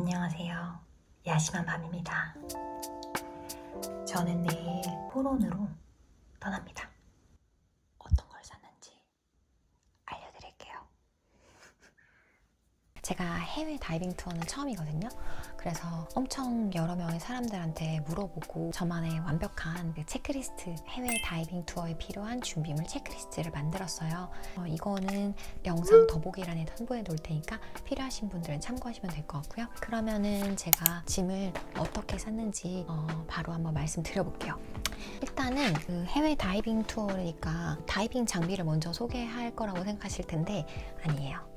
안녕하세요. 야심한 밤입니다. 저는 내일 포론으로 떠납니다. 어떤 걸 샀는지 알려드릴게요. 제가 해외 다이빙 투어는 처음이거든요. 그래서 엄청 여러 명의 사람들한테 물어보고 저만의 완벽한 그 체크리스트 해외 다이빙 투어에 필요한 준비물 체크리스트를 만들었어요. 어, 이거는 영상 더보기란에 선보여 놓을 테니까 필요하신 분들은 참고하시면 될 것 같고요. 그러면은 제가 짐을 어떻게 샀는지 어, 바로 한번 말씀드려볼게요. 일단은 그 해외 다이빙 투어니까 다이빙 장비를 먼저 소개할 거라고 생각하실 텐데 아니에요.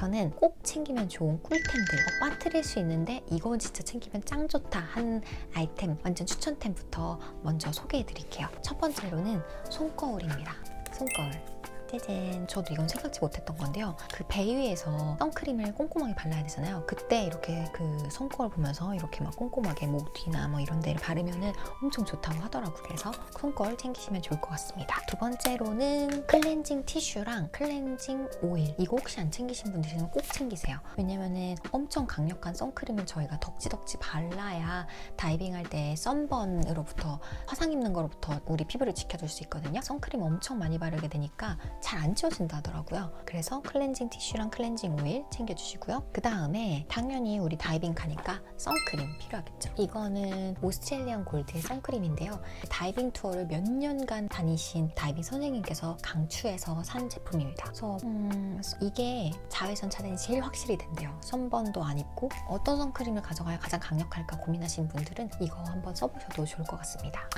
저는 꼭 챙기면 좋은 꿀템들 어, 빠뜨릴 수 있는데 이건 진짜 챙기면 짱 좋다 한 아이템 완전 추천템부터 먼저 소개해 드릴게요. 첫 번째로는 손거울입니다. 손거울 짜잔 저도 이건 생각지 못했던 건데요. 그 배 위에서 선크림을 꼼꼼하게 발라야 되잖아요. 그때 이렇게 그 손거울 보면서 이렇게 막 꼼꼼하게 목 뒤나 뭐 이런 데를 바르면은 엄청 좋다고 하더라고요. 그래서 손거울 챙기시면 좋을 것 같습니다. 두 번째로는 클렌징 티슈랑 클렌징 오일. 이거 혹시 안 챙기신 분들 있으면 꼭 챙기세요. 왜냐면은 엄청 강력한 선크림을 저희가 덕지덕지 발라야 다이빙할 때 썬번으로부터 화상 입는 거로부터 우리 피부를 지켜줄 수 있거든요. 선크림 엄청 많이 바르게 되니까 잘 안 지워진다 하더라고요 그래서 클렌징 티슈랑 클렌징 오일 챙겨주시고요 그 다음에 당연히 우리 다이빙 가니까 선크림 필요하겠죠 이거는 오스트레일리안 골드의 선크림인데요 다이빙 투어를 몇 년간 다니신 다이빙 선생님께서 강추해서 산 제품입니다. 그래서 음, 이게 자외선 차단이 제일 확실히 된대요. 선번도 안 입고 어떤 선크림을 가져가야 가장 강력할까 고민하시는 분들은 이거 한번 써보셔도 좋을 것 같습니다.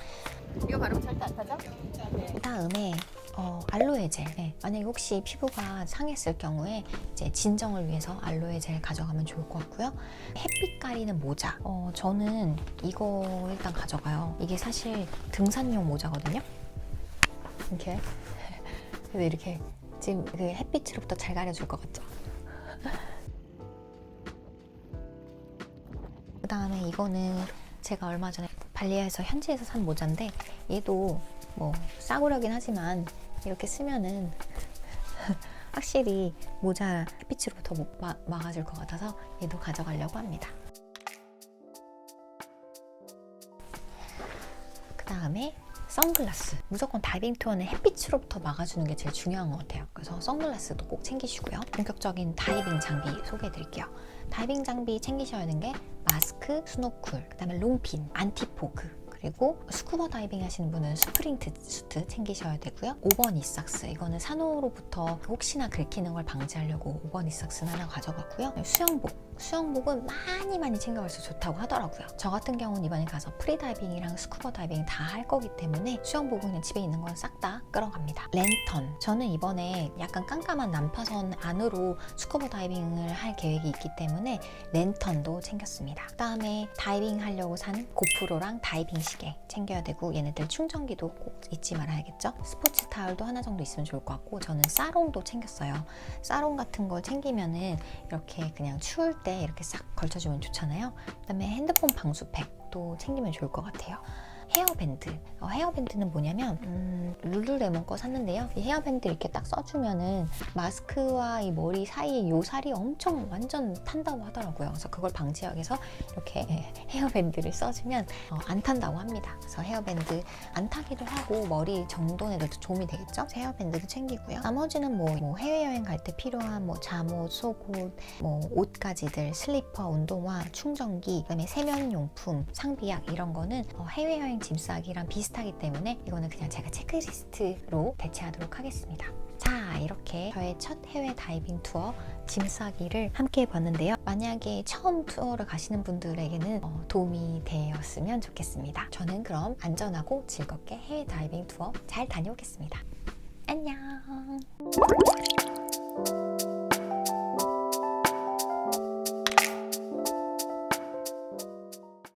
이거 바르면 절대 안 타죠? 그 다음에 어, 알로에 젤. 네, 만약에 혹시 피부가 상했을 경우에 이제 진정을 위해서 알로에 젤 가져가면 좋을 것 같고요. 햇빛 가리는 모자. 어, 저는 이거 일단 가져가요. 이게 사실 등산용 모자거든요. 이렇게. 그래서 이렇게 지금 그 햇빛으로부터 잘 가려줄 것 같죠? 그 다음에 이거는 제가 얼마 전에 발리에서 현지에서 산 모자인데 얘도 뭐 싸구려긴 하지만 이렇게 쓰면은 확실히 모자 햇빛으로부터 못 마- 막아줄 것 같아서 얘도 가져가려고 합니다. 그 다음에 선글라스. 무조건 다이빙 투어는 햇빛으로부터 막아주는 게 제일 중요한 것 같아요. 그래서 선글라스도 꼭 챙기시고요. 본격적인 다이빙 장비 소개해 드릴게요. 다이빙 장비 챙기셔야 하는 게 마스크, 스노클, 그 다음에 롱핀, 안티포그, 그리고 스쿠버 다이빙 하시는 분은 스프링트 수트 챙기셔야 되고요. 5번 이삭스 이거는 산호로부터 혹시나 긁히는 걸 방지하려고 5번 이삭스는 하나 가져갔고요. 수영복 수영복은 많이 많이 챙겨가서 좋다고 하더라고요. 저 같은 경우는 이번에 가서 프리다이빙이랑 스쿠버 다이빙 다 할 거기 때문에 수영복은 그냥 집에 있는 건 싹 다 끌어갑니다. 랜턴 저는 이번에 약간 깜깜한 난파선 안으로 스쿠버 다이빙을 할 계획이 있기 때문에 랜턴도 챙겼습니다. 그다음에 다이빙 하려고 산 고프로랑 다이빙 시계 챙겨야 되고 얘네들 충전기도 꼭 잊지 말아야겠죠. 스포츠 타월도 하나 정도 있으면 좋을 것 같고 저는 사롱도 챙겼어요. 사롱 같은 걸 챙기면은 이렇게 그냥 추울 때 이렇게 싹 걸쳐주면 좋잖아요. 그다음에 핸드폰 방수팩도 챙기면 좋을 것 같아요. 헤어밴드. 어, 헤어밴드는 뭐냐면 음, 룰루레몬 거 샀는데요. 이 헤어밴드 이렇게 딱 써주면은 마스크와 이 머리 사이에 요 살이 엄청 완전 탄다고 하더라고요. 그래서 그걸 방지하기 위해서 이렇게 헤어밴드를 써주면 어, 안 탄다고 합니다. 그래서 헤어밴드 안 타기도 하고 머리 정돈에도 도움이 되겠죠. 헤어밴드도 챙기고요. 나머지는 뭐, 뭐 해외여행 갈 때 필요한 뭐 잠옷, 속옷, 뭐 옷가지들, 슬리퍼, 운동화, 충전기, 그다음에 세면용품, 상비약 이런 거는 어, 해외여행 짐 싸기랑 비슷하기 때문에 이거는 그냥 제가 체크리스트로 대체하도록 하겠습니다. 자, 이렇게 저의 첫 해외 다이빙 투어 짐 싸기를 함께 해봤는데요. 만약에 처음 투어를 가시는 분들에게는 어, 도움이 되었으면 좋겠습니다. 저는 그럼 안전하고 즐겁게 해외 다이빙 투어 잘 다녀오겠습니다. 안녕!